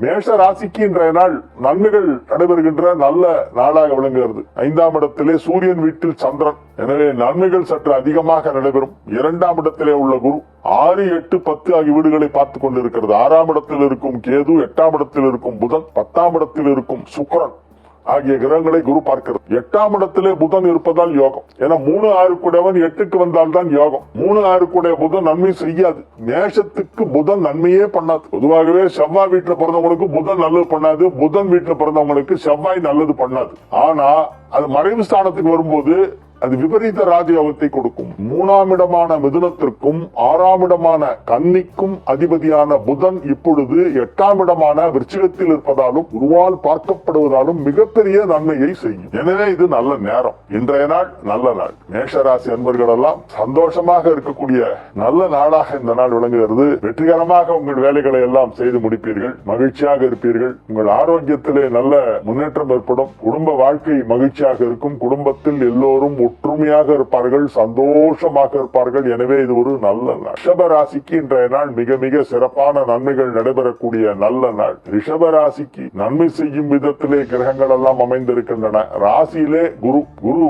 மேஷ ராசிக்கு இன்றைய நாள் நன்மைகள் நடைபெறுகின்ற நல்ல நாளாக விளங்குகிறது. ஐந்தாம் இடத்திலே சூரியன் வீட்டில் சந்திரன். எனவே நன்மைகள் சற்று அதிகமாக நடைபெறும். இரண்டாம் இடத்திலே உள்ள குரு ஆறு எட்டு பத்து ஆகிய வீடுகளை பார்த்துக் கொண்டிருக்கிறது. ஆறாம் இடத்தில் இருக்கும் கேது எட்டாம் இடத்தில் இருக்கும் புதன் பத்தாம் இடத்தில் இருக்கும் சுக்கரன். ஆகிய கிரகங்களை குரு பார்க்கிறது. எட்டாம் இடத்திலே புதன் இருப்பதால் யோகம். ஏன்னா மூணு ஆறு கூடவன் எட்டுக்கு வந்தால் தான் யோகம். மூணு ஆறு கூட புதன் நன்மை செய்யாது. மேஷத்துக்கு புதன் நன்மையே பண்ணாது. பொதுவாகவே செவ்வாய் வீட்டுல பிறந்தவங்களுக்கு புதன் நல்லது பண்ணாது. புதன் வீட்டுல பிறந்தவங்களுக்கு செவ்வாய் நல்லது பண்ணாது. ஆனா அது மறைவு ஸ்தானத்துக்கு வரும்போது அது விபரீத ராஜயோகத்தை கொடுக்கும். மூணாம் இடமான மிதுனத்திற்கும் ஆறாம் இடமான கன்னிக்கும் அதிபதியான புதன் இப்பொழுது எட்டாம் இடமான விருச்சிகத்தில் இருப்பதாலும் உருவால் பார்க்கப்படுவதாலும் மிகப்பெரிய நன்மையை செய்யும். எனவே இது நல்ல நேரம். இன்றைய நாள் நல்ல நாள். மேஷராசி அன்பர்கள் எல்லாம் சந்தோஷமாக இருக்கக்கூடிய நல்ல நாளாக இந்த நாள் விளங்குகிறது. வெற்றிகரமாக உங்கள் வேலைகளை எல்லாம் செய்து முடிப்பீர்கள். மகிழ்ச்சியாக இருப்பீர்கள். உங்கள் ஆரோக்கியத்திலே நல்ல முன்னேற்றம் ஏற்படும். குடும்ப வாழ்க்கை மகிழ்ச்சியாக இருக்கும். குடும்பத்தில் எல்லோரும் ஒற்றுமையாக இருப்பார்கள் சந்தோஷமாக இருப்பார்கள். எனவே இது ஒரு நல்ல நாள். ரிஷபராசிக்கு இன்றைய நாள் மிக மிக சிறப்பான நன்மைகள் நடைபெறக்கூடிய நல்ல நாள். ரிஷபராசிக்கு நன்மை செய்யும் விதத்திலே கிரகங்கள் எல்லாம் அமைந்திருக்கின்றன. ராசியிலே குரு குரு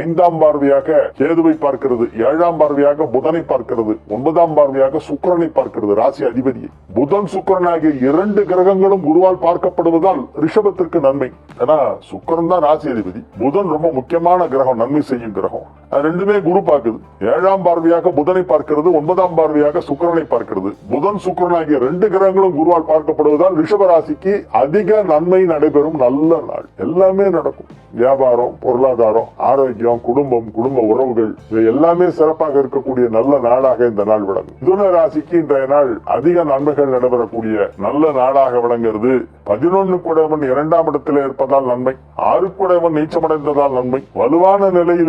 ஐந்தாம் பார்வையாக கேதுவை பார்க்கிறது ஏழாம் பார்வையாக புதனை பார்க்கிறது ஒன்பதாம் பார்வையாக சுக்கிரனை பார்க்கிறது ராசி அதிபதியை புதன் சுக்கரன் ஆகிய இரண்டு கிரகங்களும் குருவால் பார்க்கப்படுவதால் ரிஷபத்திற்கு நன்மை. ஏன்னா சுக்கிரன் தான் ராசி அதிபதி. புதன் ரொம்ப முக்கியமான கிரகம் நன்மை செய்யும் கிரகம். அது ரெண்டுமே குரு பார்க்குது. ஏழாம் பார்வையாக புதனை பார்க்கிறது ஒன்பதாம் பார்வையாக சுக்கரனை பார்க்கிறது. புதன் சுக்கரன் ஆகிய ரெண்டு கிரகங்களும் குருவால் பார்க்கப்படுவதால் ரிஷபராசிக்கு அதிக நன்மை நடைபெறும் நல்ல நாள். எல்லாமே நடக்கும். வியாபாரம் பொருளாதாரம் ஆரோக்கியம் குடும்பம் குடும்ப உறவுகள் இவை எல்லாமே சிறப்பாக இருக்கக்கூடிய நல்ல நாளாக இந்த நாள் விளங்கும். மிதுன ராசிக்கு இன்றைய நாள் அதிக நன்மைகள் நடைபெறக்கூடிய நல்ல நாளாக விளங்குகிறது. பதினொன்னு குடைவன் இரண்டாம் இடத்தில் இருப்பதால் நன்மை. ஆறு குடைவன் நீச்சமடைந்ததால் நன்மை. வலுவான நிலையில்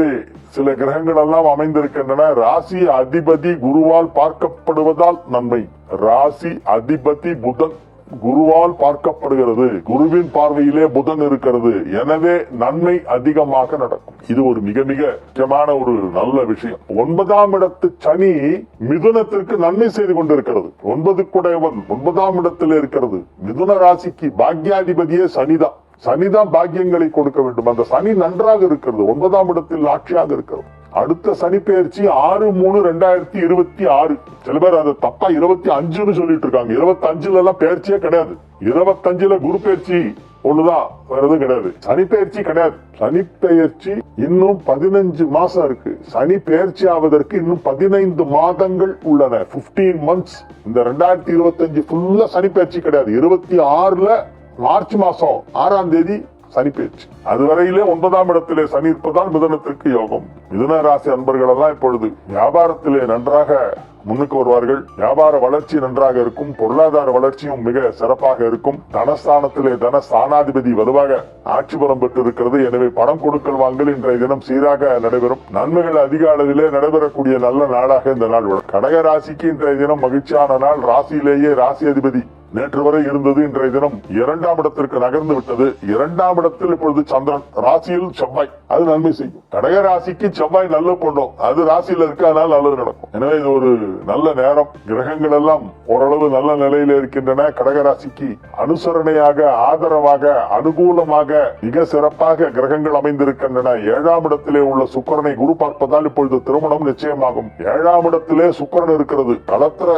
சில கிரகங்கள் எல்லாம் அமைந்திருக்கின்றன. ராசி அதிபதி குருவால் பார்க்கப்படுவதால் நன்மை. ராசி அதிபதி புதன் குருவால் பார்க்கப்படுகிறது. குருவின் பார்வையிலே புதன் இருக்கிறது. எனவே நன்மை அதிகமாக நடக்கும். இது ஒரு மிக மிக முக்கியமான ஒரு நல்ல விஷயம். ஒன்பதாம் இடத்து சனி மிதுனத்திற்கு நன்மை செய்து கொண்டிருக்கிறது. ஒன்பது குடையவன் ஒன்பதாம் இடத்தில் இருக்கிறது. மிதுன ராசிக்கு பாக்யாதிபதியே சனிதான். சனிதான் பாக்கியங்களை கொடுக்க வேண்டும். அந்த சனி நன்றாக இருக்கிறது. ஒன்பதாம் இடத்தில் ஆட்சியாக இருக்கிறது. அடுத்த சனி பெயர்ச்சி ஆறு மூணு ரெண்டாயிரத்தி இருபத்தி ஆறு. சில பேர் அது தப்பா இருபத்தி அஞ்சுன்னு சொல்லிட்டு இருக்காங்க. இருபத்தி அஞ்சுல எல்லாம் பெயர்ச்சியே கிடையாது. இருபத்தஞ்சுல குரு பெயர்ச்சி ஒண்ணுதான் வேற எதுவும் கிடையாது. சனி பெயர்ச்சி கிடையாது. சனி பெயர்ச்சி இன்னும் பதினஞ்சு மாசம் இருக்கு. சனி பெயர்ச்சி ஆவதற்கு இன்னும் பதினைந்து மாதங்கள் உள்ளன. 15 மந்த்ஸ் இந்த ரெண்டாயிரத்தி இருபத்தஞ்சு ஃபுல்லா சனி பெயர்ச்சி கிடையாது. இருபத்தி ஆறுல மார்ச் மாசம் ஆறாம் தேதி சனி பேச்சு. அதுவரையிலே ஒன்பதாம் இடத்திலே சனி இருப்பதால் மிதனத்திற்கு யோகம். மிதன ராசி அன்பர்கள் எல்லாம் இப்பொழுது வியாபாரத்திலே நன்றாக முன்னுக்கு வருவார்கள். வியாபார வளர்ச்சி நன்றாக இருக்கும். பொருளாதார வளர்ச்சியும் மிக சிறப்பாக இருக்கும். தனஸ்தானத்திலே தன ஸ்தானாதிபதி வலுவாக ஆட்சி பலம் பெற்று இருக்கிறது எனவே பணம் கொடுக்கல் வாங்கல் இன்றைய தினம் சீராக நடைபெறும். நன்மைகள் அதிக அளவிலே நடைபெறக்கூடிய நல்ல நாளாக இந்த நாள் கடக ராசிக்கு இன்றைய தினம் மகிழ்ச்சியான நாள். ராசியிலேயே ராசி அதிபதி நேற்று வரை இருந்தது இன்றைய தினம் இரண்டாம் இடத்திற்கு நகர்ந்து விட்டது. இரண்டாம் இடத்தில் இப்பொழுது சந்திரன் ராசியில் செவ்வாய். அது நன்மை செய்யும். கடக ராசிக்கு செவ்வாய் நல்ல பொண்ணும். அது ராசியில இருக்கனால நல்லது நடக்கும். எனவே இது ஒரு நல்ல நேரம். கிரகங்கள் எல்லாம் ஓரளவு நல்ல நிலையில இருக்கின்றன. கடக ராசிக்கு அனுசரணையாக ஆதரவாக அனுகூலமாக மிக சிறப்பாக கிரகங்கள் அமைந்திருக்கின்றன. ஏழாம் இடத்திலே உள்ள சுக்கிரனை குரு பார்ப்பதால் இப்பொழுது திருமணம் நிச்சயமாகும். ஏழாம் இடத்திலே சுக்கரன் இருக்கிறது. களத்திர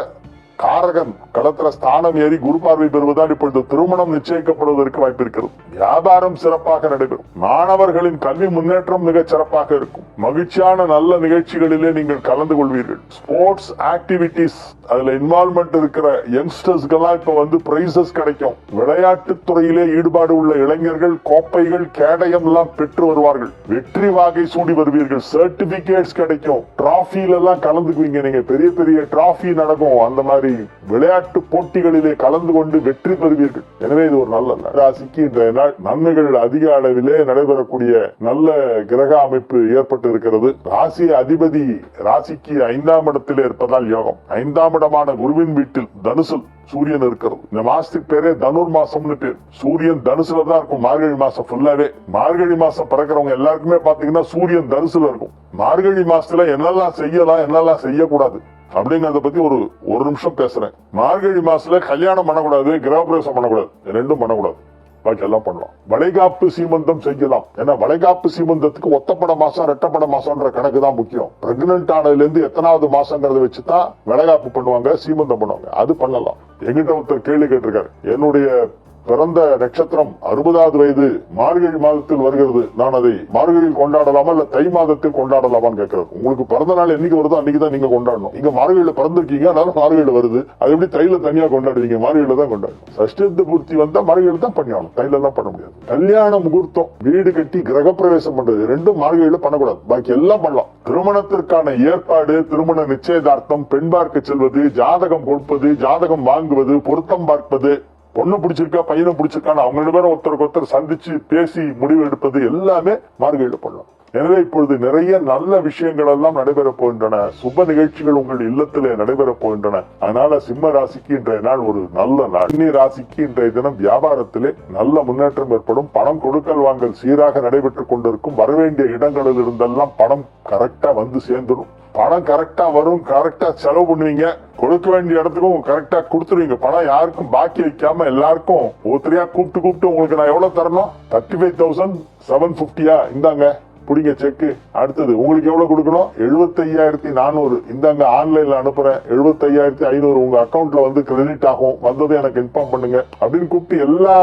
காரகன் களத்துல ஸ்தானம் ஏறி குரு பார்வை பெறுவதால் இப்பொழுது திருமணம் நிச்சயிக்கப்படுவதற்கு வாய்ப்பு இருக்கிறது. வியாபாரம் சிறப்பாக நடைபெறும். மாணவர்களின் கல்வி முன்னேற்றம் மிக சிறப்பாக இருக்கும். மகிழ்ச்சியான நல்ல நிகழ்ச்சிகளிலே நீங்கள் கலந்து கொள்வீர்கள். ஸ்போர்ட்ஸ் ஆக்டிவிட்டிஸ் அதுல இன்வால்மெண்ட் இருக்கிற யங்ஸ்டர்ஸ்கெல்லாம் இப்ப வந்து பிரைசஸ் கிடைக்கும். விளையாட்டு துறையிலே ஈடுபாடு உள்ள இளைஞர்கள் கோப்பைகள் கேடயம் எல்லாம் பெற்று வருவார்கள். வெற்றி வாகை சூடி வருவீர்கள். சர்டிபிகேட்ஸ் கிடைக்கும். டிராஃபில எல்லாம் கலந்துக்குவீங்க. நீங்க பெரிய பெரிய டிராஃபி நடக்கும். அந்த மாதிரி விளையாட்டு போட்டிகளிலே கலந்து கொண்டு வெற்றி பெறுவீர்கள். எனவே இது ஒரு நல்ல ராசிக்கு இன்றைய நாள் நன்மைகள் அதிக அளவிலே நடைபெறக்கூடிய நல்ல கிரக அமைப்பு ஏற்பட்டு இருக்கிறது ராசி அதிபதி ராசிக்கு ஐந்தாம் இடத்திலே இருப்பதால் யோகம். ஐந்தாம் இடமான குருவின் வீட்டில் தனுசில் சூரியன் இருக்கிறது. இந்த மாசத்துக்கு பேரே தனுர் மாசம்னு பேர். சூரியன் தனுசுல தான் இருக்கும். மார்கழி மாசம் ஃபுல்லாவே மார்கழி மாசம் பிறக்கிறவங்க எல்லாருக்குமே பாத்தீங்கன்னா சூரியன் தனுசுல இருக்கும். மார்கழி மாசத்துல என்னெல்லாம் செய்யலாம் என்னெல்லாம் செய்யக்கூடாது. அப்படிங்கறத பத்தி ஒரு ஒரு நிமிஷம் பேசுறேன். மார்கழி மாசத்துல கல்யாணம் பண்ணக்கூடாது கிரகப்பிரவேசம் பண்ணக்கூடாது. ரெண்டும் பண்ணக்கூடாது. பாக்கி எல்லாம் பண்ணலாம். வளைகாப்பு சீமந்தம் செய்யலாம். ஏன்னா வளைகாப்பு சீமந்தத்துக்கு ஒத்தப்பட மாசம் ரெட்டப்பட மாசம்ன்ற கணக்கு தான் முக்கியம். பிரெக்னன்ட் ஆனதுல இருந்து எத்தனாவது மாசங்கிறத வச்சுதான் வளைகாப்பு பண்ணுவாங்க சீமந்தம் பண்ணுவாங்க. அது பண்ணலாம். எங்கிட்ட ஒருத்தர் கேள்வி கேட்டிருக்காரு. என்னுடைய பிறந்த நட்சத்திரம் அறுபதாவது வயது மார்கழி மாதத்தில் வருகிறது. நான் அதை மார்கழியில் கொண்டாடலாமா இல்ல தை மாதத்தில் கொண்டாடலாமான்னு கேட்கிறார் உங்களுக்கு பிறந்த நாள் என்னைக்கு வருதோ அன்னைக்கு தான் நீங்க கொண்டாடணும். நீங்க மார்கழியில பிறந்திருக்கீங்க அதனால மார்கழியில வருது. அது எப்படி தைல தனியா கொண்டாடுவீங்க? மார்கழியில தான் கொண்டாடணும் சஷ்டத்து பூர்த்தி வந்தா மார்கழியில தான் பண்ணியாகணும். தைல தான் பண்ண முடியாது. கல்யாண முகூர்த்தம் வீடு கட்டி கிரகப்பிரவேசம் பண்றது ரெண்டும் மார்கழியில பண்ணக்கூடாது. பாக்கி எல்லாம் பண்ணலாம். திருமணத்திற்கான ஏற்பாடு திருமண நிச்சயதார்த்தம் பெண் பார்க்க செல்வது ஜாதகம் கொடுப்பது ஜாதகம் வாங்குவது பொருத்தம் பார்ப்பது பொண்ணு பிடிச்சிருக்கா பையனை பிடிச்சிருக்கான்னு அவங்க ரெண்டு பேரும் ஒருத்தருக்கு ஒருத்தர் சந்திச்சு பேசி முடிவு எடுப்பது எல்லாமே மார்கழியில பண்ணலாம் எனவே இப்பொழுது நிறைய நல்ல விஷயங்கள் எல்லாம் நடைபெறப் போகின்றன. சுப நிகழ்ச்சிகள் உங்கள் இல்லத்திலே நடைபெறப் போகின்றன. அதனால சிம்ம ராசிக்கு இன்றைய நாள் ஒரு நல்ல நாள். கன்னி ராசிக்கு இன்றைய தினம் வியாபாரத்திலே நல்ல முன்னேற்றம் ஏற்படும். பணம் கொடுக்கல் வாங்கல் சீராக நடைபெற்றுக் கொண்டிருக்கும். வரவேண்டிய இடங்களில் இருந்தெல்லாம் பணம் கரெக்டா வந்து சேர்ந்துடும். பணம் கரெக்டா வரும் கரெக்டா செலவு பண்ணுவீங்க. கொடுக்க வேண்டிய இடத்துக்கும் கரெக்டா கொடுத்துருவீங்க. பணம் யாருக்கும் பாக்கி வைக்காம எல்லாருக்கும் ஒருத்தரையா கூப்பிட்டு கூப்பிட்டு உங்களுக்கு நான் எவ்வளவு தரணும்? தேர்ட்டி ஃபைவ் தௌசண்ட் செவன் பிப்டியா இந்தாங்க பிடிங்க செக்கு அடுத்தது உங்களுக்கு எவ்வளவு கொடுக்கணும்? எழுபத்தி ஐயாயிரத்தி நானூறு. இந்தாங்க ஆன்லைன்ல அனுப்புறேன். எழுபத்தி ஐயாயிரத்தி ஐநூறு உங்க அக்கௌண்ட்ல வந்து கிரெடிட் ஆகும். வந்ததை எனக்கு இன்ஃபார்ம் பண்ணுங்க. அப்படின்னு கூப்பிட்டு எல்லா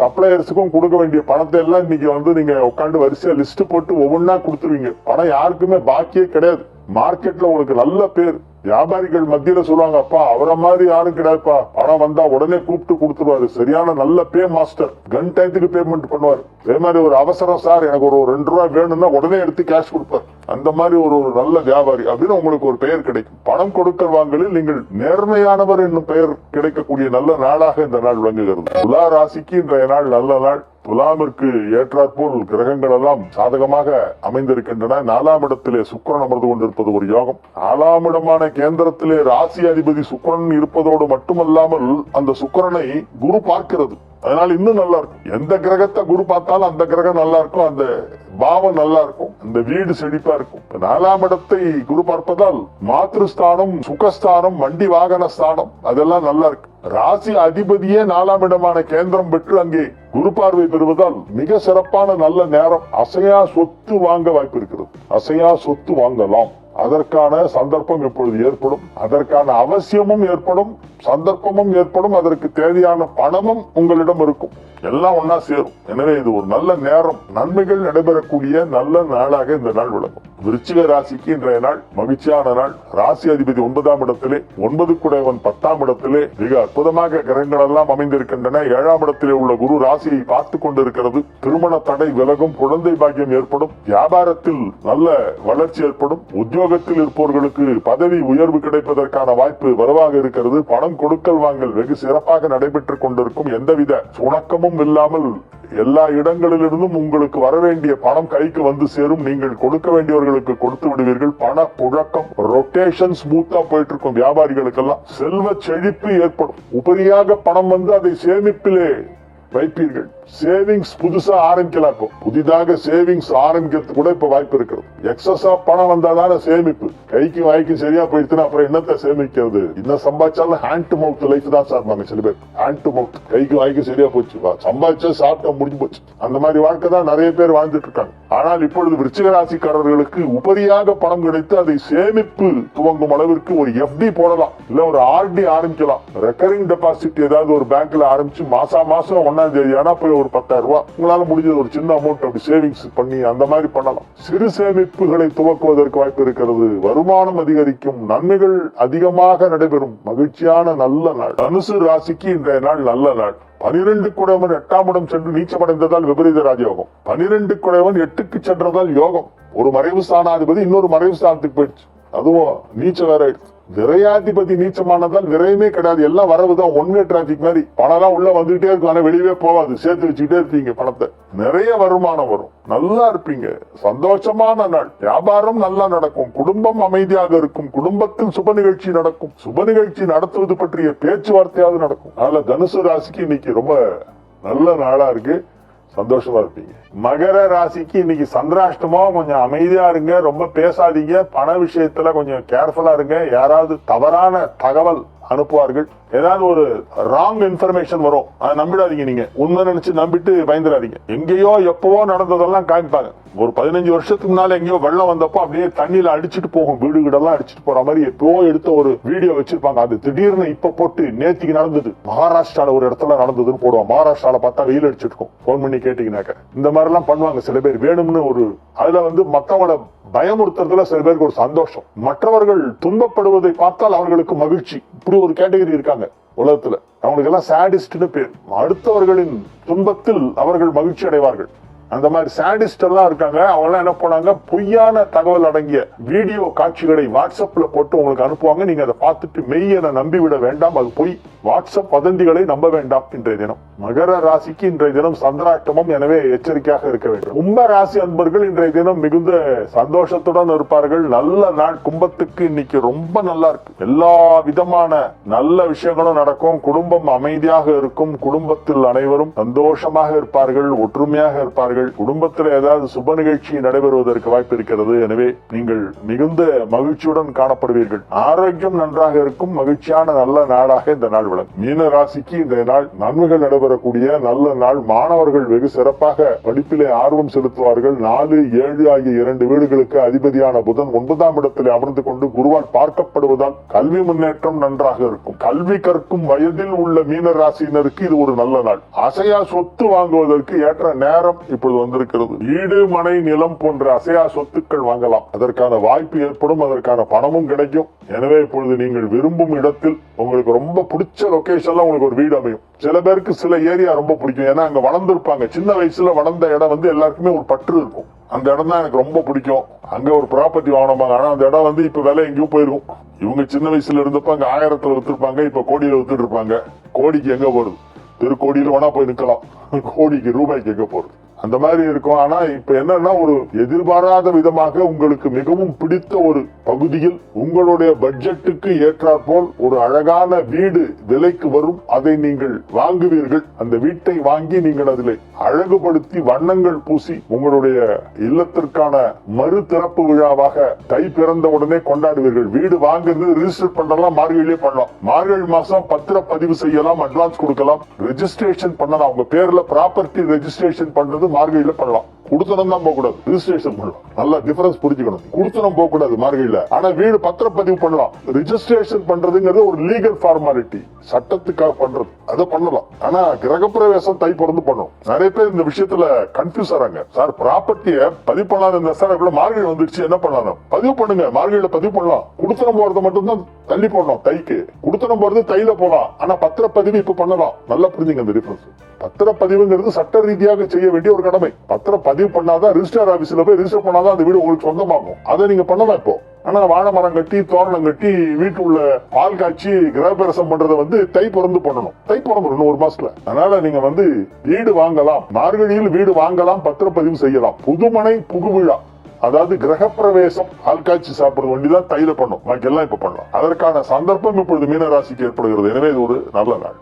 சப்ளையர்ஸுக்கும் கொடுக்க வேண்டிய பணத்தை எல்லாம் இன்னைக்கு வந்து நீங்க உட்காந்து வரிசையா லிஸ்ட் போட்டு ஒவ்வொன்னா கொடுத்துருவீங்க. பணம் யாருக்குமே பாக்கியே கிடையாது. மார்க்கெட்ல உங்களுக்கு நல்ல பேர். வியாபாரிகள் மத்தியில சொல்லுவாங்க அப்பா அவரை மாதிரி யாரும் கிடையாதுப்பா. பணம் வந்தா உடனே கூப்பிட்டு கொடுத்துருவாரு. சரியான நல்ல பே மாஸ்டர் கன் டயத்துக்கு பேமெண்ட் பண்ணுவாரு. அதே மாதிரி ஒரு அவசரம் சார் எனக்கு ஒரு ரெண்டு ரூபாய் வேணும்னா உடனே எடுத்து கேஷ் கொடுப்பார். அந்த மாதிரி ஒரு ஒரு நல்ல வியாபாரி அப்படின்னு உங்களுக்கு ஒரு பெயர் கிடைக்கும். பணம் கொடுக்கல் வாங்கலில் நீங்கள் நேர்மையானவர் என்னும் பெயர் கிடைக்கக்கூடிய நல்ல நாளாக இந்த நாள் விளங்குகிறது. துலா ராசிக்கு இன்றைய நாள் நல்ல நாள். துலாமிற்கு ஏற்றாற்போல் கிரகங்கள் எல்லாம் சாதகமாக அமைந்திருக்கின்றன. நாலாம் இடத்திலே சுக்கரன் அமர்ந்து கொண்டிருப்பது ஒரு யோகம். நாலாம் இடமான கேந்திரத்திலே ராசி அதிபதி சுக்கரன் இருப்பதோடு மட்டுமல்லாமல் அந்த சுக்கரனை குரு பார்க்கிறது. அதனால இன்னும் நல்லா இருக்கும் எந்த கிரகத்தை குரு பார்த்தாலும் அந்த கிரகம் நல்லா இருக்கும் அந்த பாவம் நல்லா இருக்கும் அந்த வீடு செழிப்பா இருக்கும். நாலாம் இடத்தை குரு பார்ப்பதால் மாத்ருஸ்தானம் சுகஸ்தானம் வண்டி வாகன ஸ்தானம் அதெல்லாம் நல்லா இருக்கு ராசி அதிபதியே நாலாம் இடமான கேந்திரம் பெற்று அங்கே குரு பார்வை பெறுவதால் மிக சிறப்பான நல்ல நேரம். அசையா சொத்து வாங்க வாய்ப்பு இருக்கிறது. அசையா சொத்து வாங்கலாம். அதற்கான சந்தர்ப்பம் இப்பொழுது ஏற்படும்? அதற்கான அவசியமும் ஏற்படும். சந்தர்ப்பமும் ஏற்படும் அதற்கு தேவையான பணமும் உங்களிடம் இருக்கும். எல்லாம் ஒன்னா சேரும். எனவே இது ஒரு நல்ல நேரம். நன்மைகள் நடைபெறக்கூடிய நல்ல நாளாக இந்த நாள் விளங்கும். விருச்சிக ராசிக்கு இன்றைய நாள் மகிழ்ச்சியான நாள். ராசி அதிபதி ஒன்பதாம் இடத்திலே ஒன்பது குடைவன் பத்தாம் இடத்திலே மிக அற்புதமாக கிரகங்கள் எல்லாம் அமைந்திருக்கின்றன. ஏழாம் இடத்திலே உள்ள குரு ராசியை பார்த்து கொண்டிருக்கிறது. திருமண தடை விலகும் குழந்தை பாக்கியம் ஏற்படும் வியாபாரத்தில் நல்ல வளர்ச்சி ஏற்படும் உத்தியோகத்தில் இருப்பவர்களுக்கு பதவி உயர்வு கிடைப்பதற்கான வாய்ப்பு வரவாக இருக்கிறது. பணம் கொடுக்கல் வாங்கல் வெகு சிறப்பாக நடைபெற்றுக் கொண்டிருக்கும் எந்தவித சுணக்கமும் இல்லாமல் எல்லா இடங்களிலிருந்தும் உங்களுக்கு வர வேண்டிய பணம் கைக்கு வந்து சேரும். நீங்கள் கொடுக்க வேண்டியவர்களுக்கு கொடுத்து விடுவீர்கள். பண புழக்கம் ரொட்டேஷன் ஸ்மூத்தா போயிட்டு இருக்கும் வியாபாரிகளுக்கெல்லாம் செல்வ செழிப்பு ஏற்படும். உபரியாக பணம் வந்து அதை சேமிப்பிலே வைப்பீர்கள். சேவிங்ஸ் புதுசா ஆரம்பிக்கலாம் இப்போ புதிதாக சேவிங்ஸ் ஆரம்பிக்கிறது கூட இப்ப வாய்ப்பு இருக்கிறது. எக்ஸஸா பணம் வந்தாதான சேமிப்பு. கைக்கு வாய்க்கு சரியா போயிடுச்சுன்னா அப்புறம் என்னத்தை சேமிக்கிறது? இன்னும் சம்பாதிச்சாலும் ஹேண்ட் டு மவுத் லைஃப் தான் சார் சில பேர். ஹேண்ட் டு மவுத் கைக்கு வாய்க்கு சரியா போச்சு. சம்பாதிச்சா சாப்பிட்டா முடிஞ்சு போச்சு. அந்த மாதிரி வாழ்க்கை தான் நிறைய பேர் வாழ்ந்துட்டு இருக்காங்க. ஆனால் இப்பொழுது விருச்சிக ராசிக்காரர்களுக்கு உபரியாக பணம் கிடைத்து அதை சேமிப்பு துவங்கும் அளவிற்கு ஒரு எஃப்டி போடலாம். இல்ல ஒரு ஆர்டி ஆரம்பிக்கலாம். ரெக்கரிங் டெபாசிட் ஏதாவது ஒரு பேங்க்ல ஆரம்பிச்சு மாசா மாசம் ஒன்னாம் தேதி ஆனா போய் ஒரு பத்தாயிரம் ரூபாய் உங்களால முடிஞ்சது ஒரு சின்ன அமௌண்ட் அப்படி சேவிங்ஸ் பண்ணி அந்த மாதிரி பண்ணலாம். சிறு சேமிப்புகளை துவக்குவதற்கு வாய்ப்பு இருக்கிறது. வருமானம் அதிகரிக்கும் நன்மைகள் அதிகமாக நடைபெறும். மகிழ்ச்சியான நல்ல நாள். தனுசு ராசிக்கு இன்றைய நாள் நல்ல நாள். பனிரெண்டு குடைவன் எட்டாம் இடம் சென்று நீச்சமடைந்ததால் விபரீத ராஜயோகம். பனிரெண்டு குடைவன் எட்டுக்கு சென்றதால் யோகம். ஒரு மறைவு ஸ்தானாதிபதி இன்னொரு மறைவு ஸ்தானத்துக்கு போயிடுச்சு. அதுவும் நீச்ச வேற ஆயிடுச்சு. விரையாதிபதி நீச்சமானதால் விரையுமே கிடையாது. எல்லாம் வரவுதான் ஒன்வே டிராபிக் மாதிரி. பணம்லாம் உள்ள வந்துகிட்டே இருக்கும். ஆனா வெளியவே போகாது. சேர்த்து வச்சுக்கிட்டே இருப்பீங்க பணத்தை. நிறைய வருமானம் வரும். நல்லா இருப்பீங்க. சந்தோஷமான நாள். வியாபாரம் நல்லா நடக்கும். குடும்பம் அமைதியாக இருக்கும். குடும்பத்தில் சுப நிகழ்ச்சி நடக்கும். சுப நிகழ்ச்சி நடத்துவது பற்றிய பேச்சுவார்த்தையாவது நடக்கும். அதனால தனுசு ராசிக்கு இன்னைக்கு ரொம்ப நல்ல நாளா இருக்கு. சந்தோஷமா இருப்பீங்க. மகர ராசிக்கு இன்னைக்கு சந்திராஷ்டமோ கொஞ்சம் அமைதியா இருங்க ரொம்ப பேசாதீங்க. பண விஷயத்துல கொஞ்சம் கேர்ஃபுல்லா இருங்க. யாராவது தவறான தகவல் அனுப்புவார்கள். ஏதாவது ஒரு ராங் இன்ஃபர்மேஷன் வரும். அதை நம்பிடாதீங்க நீங்க. உண்மை நினைச்சு நம்பிட்டு பயந்துடாதீங்க. எங்கேயோ எப்பவோ நடந்ததெல்லாம் காமிப்பாங்க. ஒரு பதினஞ்சு வருஷத்துக்கு முன்னால எங்கேயோ வெள்ளம் வந்தப்போ அப்படியே தண்ணியில அடிச்சிட்டு போகும். வீடு வீடெல்லாம் அடிச்சுட்டு போற மாதிரி எப்பவோ எடுத்த ஒரு வீடியோ வச்சிருப்பாங்க. அது திடீர்னு இப்ப போட்டு நேத்திக்கு நடந்தது. மகாராஷ்டிரால ஒரு இடத்துல நடந்ததுன்னு போடுவோம் மகாராஷ்டிரால பார்த்தா வெயில் அடிச்சிருக்கும் போன் பண்ணி கேட்டீங்கன்னாக்க. இந்த மாதிரி எல்லாம் பண்ணுவாங்க சில பேர். வேணும்னு ஒரு அதுல வந்து மக்களோட பயமுறுத்துறதுல சில பேருக்கு ஒரு சந்தோஷம். மற்றவர்கள் துன்பப்படுவதை பார்த்தால் அவர்களுக்கு மகிழ்ச்சி. இப்படி ஒரு கேட்டகரி இருக்காங்க உலகத்துல. அவங்களுக்கு எல்லாம் சாடிஸ்ட்னு பேர். அடுத்தவர்களின் துன்பத்தில் அவர்கள் மகிழ்ச்சி அடைவார்கள் அந்த மாதிரி சாடிஸ்ட் எல்லாம் இருக்காங்க அவங்க எல்லாம் என்ன பண்ணாங்க பொய்யான தகவல் அடங்கிய வீடியோ காட்சிகளை வாட்ஸ்அப்ல போட்டு உங்களுக்கு அனுப்புவாங்க. நீங்க அதை பார்த்துட்டு மெய் என நம்பிவிட வேண்டாம் அது பொய். வாட்ஸ்அப் வதந்திகளை நம்ப வேண்டாம் இன்றைய தினம். மகர ராசிக்கு இன்றைய தினம் சந்திராட்டமும் எனவே எச்சரிக்கையாக இருக்க வேண்டும். கும்ப ராசி அன்பர்கள் இன்றைய தினம் மிகுந்த சந்தோஷத்துடன் இருப்பார்கள். நல்ல நாள் கும்பத்துக்கு இன்னைக்கு ரொம்ப நல்லா இருக்கு. எல்லா விதமான நல்ல விஷயங்களும் நடக்கும். குடும்பம் அமைதியாக இருக்கும். குடும்பத்தில் அனைவரும் சந்தோஷமாக இருப்பார்கள் ஒற்றுமையாக இருப்பார்கள். குடும்பத்தில் ஏதாவது சுப நிகழ்ச்சி நடைபெறுவதற்கு வாய்ப்பு இருக்கிறது. எனவே நீங்கள் மிகுந்த மகிழ்ச்சியுடன் காணப்படுவீர்கள். ஆரோக்கியம் நன்றாக இருக்கும் மகிழ்ச்சியான நல்ல நாளாக இந்த நாள் விளங்கும். மீன ராசிக்கு இந்த நாள் நன்மைகள் நடைபெறக்கூடிய நல்ல நாள். மாணவர்கள் வெகு சிறப்பாக படிப்பிலே ஆர்வம் செலுத்துவார்கள். நாலு ஏழு ஆகிய இரண்டு வீடுகளுக்கு அதிபதியான புதன் ஒன்பதாம் இடத்தில் அமர்ந்து கொண்டு குருவால் பார்க்கப்படுவதால் கல்வி முன்னேற்றம் நன்றாக இருக்கும். கல்வி கற்கும் வயதில் உள்ள மீன ராசியினருக்கு இது ஒரு நல்ல நாள். அசையா சொத்து வாங்குவதற்கு ஏற்ற நேரம் இப்பொழுது வந்திருக்கிறது. வீடு மனை நிலம் போன்ற அசையா சொத்துக்கள் வாங்கலாம். அதற்கான வாய்ப்பு ஏற்படும் அதற்கான பணமும் கிடைக்கும். எனவே இப்பொழுது நீங்கள் விரும்பும் இடத்தில் உங்களுக்கு ரொம்ப பிடிச்ச லொகேஷன்ல உங்களுக்கு ஒரு வீடு அமையும். சில பேருக்கு சில ஏரியா ரொம்ப பிடிக்கும். ஏன்னா அங்க வளர்ந்துருப்பாங்க. சின்ன வயசுல வளர்ந்த இடம் வந்து எல்லாருக்குமே ஒரு பற்று இருக்கும். அந்த இடம் தான் எனக்கு ரொம்ப பிடிக்கும். அங்க ஒரு ப்ராப்பர்ட்டி வாங்கணுமாங்க ஆனா அந்த இடம் வந்து இப்ப விலை எங்கேயும் போயிருக்கும் இவங்க சின்ன வயசுல இருந்தப்ப அங்க ஆயிரத்துல வித்துருப்பாங்க. இப்ப கோடியில வித்துட்டு இருப்பாங்க. கோடிக்கு எங்க போறது? தெருக்கோடியில வேணா போய் நிக்கலாம். கோடிக்கு ரூபாய்க்கு எங்க போறது? அந்த மாதிரி இருக்கும். ஆனா இப்ப என்னன்னா ஒரு எதிர்பாராத விதமாக உங்களுக்கு மிகவும் பிடித்த ஒரு பகுதியில் உங்களுடைய பட்ஜெட்டுக்கு ஏற்றாற்போல் ஒரு அழகான வீடு விலைக்கு வரும். அதை நீங்கள் வாங்குவீர்கள். அந்த வீட்டை வாங்கி நீங்கள் அதில் அழகுபடுத்தி வண்ணங்கள் பூசி உங்களுடைய இல்லத்திற்கான மறு திறப்பு விழாவாக தை பிறந்த உடனே கொண்டாடுவீர்கள். வீடு வாங்குறது ரிஜிஸ்டர் பண்ணலாம் மார்கழியே பண்ணலாம். மார்கழி மாசம் பத்திர பதிவு செய்யலாம் அட்வான்ஸ் கொடுக்கலாம். ரெஜிஸ்ட்ரேஷன் பண்ணலாம். உங்க பேர்ல ப்ராப்பர்ட்டி ரெஜிஸ்ட்ரேஷன் பண்றது மார்கழியில் பண்ணலாம். குடுத்தனம் தான் போக கூடாது ரிஜிஸ்ட்ரேஷன் பண்ணலாம். நல்லா டிஃபரன்ஸ் புரிஞ்சுக்கணும். குடுத்தனம் போக கூடாது மார்கழியில. ஆனா வீடு பத்திரப்பதிவு பண்ணலாம். ரிஜிஸ்ட்ரேஷன் பண்றதுங்கிறது ஒரு லீகல் ஃபார்மாலிட்டி சட்டத்துக்காக பண்றது. அதை பண்ணலாம். ஆனா கிரகப்பிரவேசம் தை பிறந்து பண்ணும். நிறைய பேர் இந்த விஷயத்துல கன்ஃபியூஸ் ஆறாங்க. சார் ப்ராப்பர்ட்டிய பதிவு பண்ணாத இந்த சார் இப்ப மார்கழி வந்துருச்சு. என்ன பண்ணலாம்? பதிவு பண்ணுங்க. மார்கழியில பதிவு பண்ணலாம். குடுத்தனம் போறது மட்டும் தான் தள்ளி போடணும் தைக்கு. குடுத்தனம் போறது தையில போலாம் ஆனா பத்திரப்பதிவு இப்ப பண்ணலாம். நல்லா புரிஞ்சுங்க அந்த டிஃபரன்ஸ் பத்திரப்பதிவுங்கிறது சட்ட ரீதியாக செய்ய வேண்டிய ஒரு கடமை. பத்திர பதிவு பண்ணாதான் ரிஜிஸ்டர் ஆபீஸ்ல போய் ரிஜிஸ்டர் பண்ணாதான் அந்த வீடு உங்களுக்கு சொந்தமாகும். அதை நீங்க பண்ணலாம் இப்போ. ஆனா வாழை மரம் கட்டி தோரணம் கட்டி வீட்டு உள்ள பால் காய்ச்சி கிரகபிரசம் பண்றத வந்து தை பிறந்து பண்ணணும். தை பிறந்து ஒரு மாசத்துல. அதனால நீங்க வந்து வீடு வாங்கலாம். மார்கழியில் வீடு வாங்கலாம் பத்திரப்பதிவு செய்யலாம். புதுமனை புகுவிழா அதாவது கிரகப்பிரவேசம் பால் காய்ச்சி சாப்பிடுறது வேண்டிதான் தையில பண்ணும். பாக்கி எல்லாம் இப்ப பண்ணலாம். அதற்கான சந்தர்ப்பம் இப்பொழுது மீனராசிக்கு ஏற்படுகிறது. எனவே இது ஒரு நல்ல நாள்.